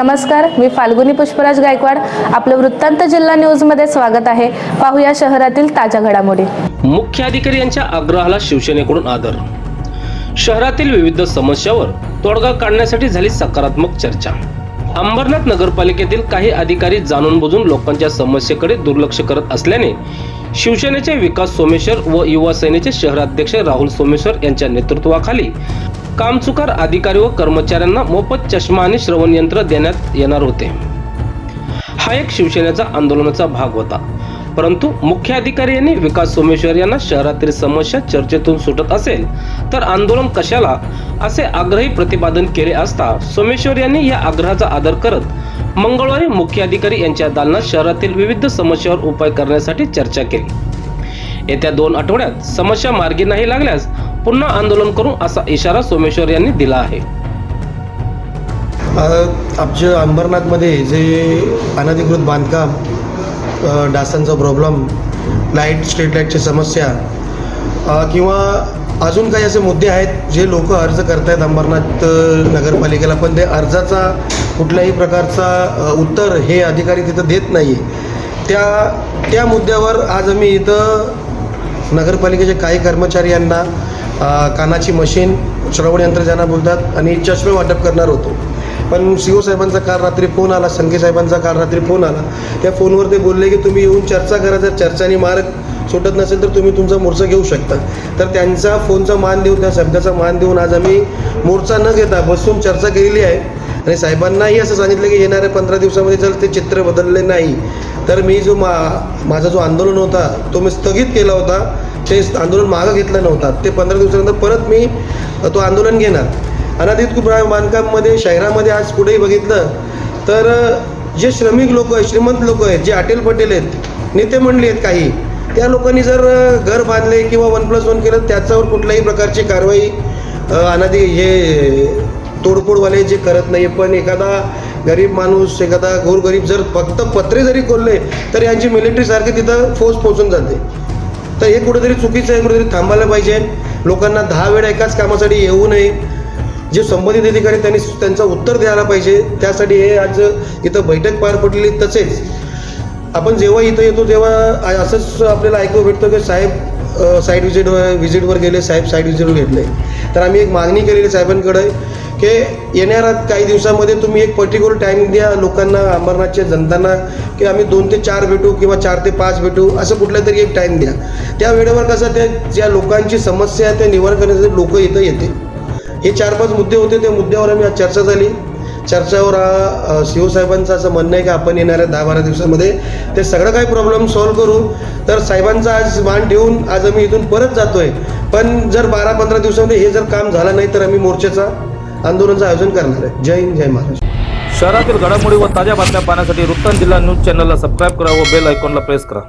नमस्कार मी फाल्गुनी पुष्पराज गायकवाड. आपलं वृत्तांत जिल्हा न्यूजमध्ये स्वागत आहे. पाहूया शहरातील ताज्या घडामोडी. मुख्याधिकारी यांच्या आग्रहाला शिवसेनेकडून आदर. शहरातील विविध समस्यावर तोडगा काढण्यासाठी झाली सकारात्मक चर्चा. अंबरनाथ नगरपालिकेतील काही अधिकारी जाणून बुजून लोकांच्या समस्येकडे दुर्लक्ष करत असल्याने शिवसेनेचे विकास सोमेश्वर व युवा सेनेचे शहराध्यक्ष राहुल सोमेश्वर यांच्या नेतृत्वाखाली कामचुकार अधिकारी व कर्मचाऱ्यांना मोफत चष्मा आणि श्रवण यंत्र देण्यात येणार होते. हा एक शिवसेनेचा आंदोलनाचा भाग होता. परंतु मुख्य अधिकारी यांनी विकास सोमेश्वर यांना शहरातील समस्या चर्चेतून सुटत असेल तर आंदोलन कशाला असे आग्रही प्रतिपादन केले असता सोमेश्वर यांनी या आग्रहाचा आदर करत मंगळवारी मुख्य अधिकारी यांच्या दालनात शहरातील विविध समस्यावर उपाय करण्यासाठी चर्चा केली. येत्या दोन आठवड्यात समस्या मार्गी नाही लागल्यास पुन्हा आंदोलन करू असा इशारा सोमेश्वर यांनी दिला आहे. आमच्या अंबरनाथमध्ये जे अनधिकृत बांधकाम डासांचा प्रॉब्लेम लाइट स्ट्रीट लाईटची समस्या किंवा अजून काही असे मुद्दे आहेत जे लोक अर्ज करत आहेत अंबरनाथ नगरपालिकेला पण ते अर्जाचा कुठल्याही प्रकारचा उत्तर हे अधिकारी तिथं देत नाही त्या त्या मुद्द्यावर आज आम्ही इथं नगरपालिकेचे काही कर्मचारी यांना कानाची मशीन श्रवणयंत्र ज्यांना बोलतात आणि चष्मे वाटप करणार होतो. पण सी ओ साहेबांचा काल रात्री फोन आला संखे साहेबांचा काल रात्री फोन आला. त्या फोनवर ते बोलले की तुम्ही येऊन चर्चा करा जर चर्चाने मार्ग सुटत नसेल तर तुम्ही तुमचा मोर्चा घेऊ शकता. तर त्यांचा फोनचा मान देऊन त्या शब्दाचा मान देऊन आज आम्ही मोर्चा न घेता बसून चर्चा केलेली आहे. आणि साहेबांनाही असं सांगितलं की येणाऱ्या पंधरा दिवसामध्ये जर ते चित्र बदलले नाही तर मी जो मा माझा जो आंदोलन होता तो मी स्थगित केला होता. ते आंदोलन मागं घेतलं नव्हता. ते पंधरा दिवसानंतर परत मी तो आंदोलन घेणार. अनाधित बांधकाममध्ये शहरामध्ये आज कुठेही बघितलं तर जे श्रमिक लोक आहेत श्रीमंत लोक आहेत जे अटेल पटेल आहेत नेते मंडळी आहेत काही त्या लोकांनी जर घर बांधले किंवा वन प्लस वन केलं त्याच्यावर कुठल्याही प्रकारची कारवाई अ, अनाधी हे तोडफोडवाले जे करत नाही. पण एखादा गरीब माणूस एखादा गोरगरीब जर फक्त पत्रे जरी खोलले तर यांची मिलिटरीसारखी तिथं फोर्स पोहोचून जाते. तर हे कुठेतरी चुकीचं आहे कुठेतरी थांबायला पाहिजे. लोकांना दहा वेळा एकाच कामासाठी येऊ नये. जे संबंधित अधिकारी त्यांनी त्यांचं उत्तर द्यायला पाहिजे त्यासाठी हे आज इथं बैठक पार पडलेली तसेच. आपण जेव्हा इथं येतो तेव्हा असंच आपल्याला ऐकू भेटतं की साहेब साईट व्हिजिट व्हिजिटवर गेले साहेब साईट व्हिजिटवर घेतले. तर आम्ही एक मागणी केलेली साहेबांकडे की येणाऱ्या काही दिवसामध्ये तुम्ही एक पर्टिक्युलर टाईम द्या लोकांना अंबरनाथच्या जनतांना की आम्ही दोन ते चार भेटू किंवा चार ते पाच भेटू असं कुठला तरी एक टाईम द्या. त्या वेळेवर कसं त्या ज्या लोकांची समस्या आहे ते निवारण करण्यासाठी लोक इथं येते. हे चार पाच मुद्दे होते त्या मुद्द्यावर आम्ही आज चर्चा झाली. चर्चावर हा शिवसाहेबांचं असं म्हणणं आहे की आपण येणाऱ्या दहा बारा दिवसामध्ये ते सगळं काही प्रॉब्लेम सॉल्व्ह करू. तर साहेबांचा आज मान ठेवून आज आम्ही इथून परत जातोय. पण जर बारा पंधरा दिवसामध्ये हे जर काम झालं नाही तर आम्ही मोर्चाचा आंदोलनाचं आयोजन करणार आहे. जय हिंद जय महाराष्ट्र. शहरातील घडामोडी व ताज्या बातम्या पाहण्यासाठी वृत्तांत जिल्हा न्यूज चॅनलला सबस्क्राईब करा व बेल आयकॉनला प्रेस करा.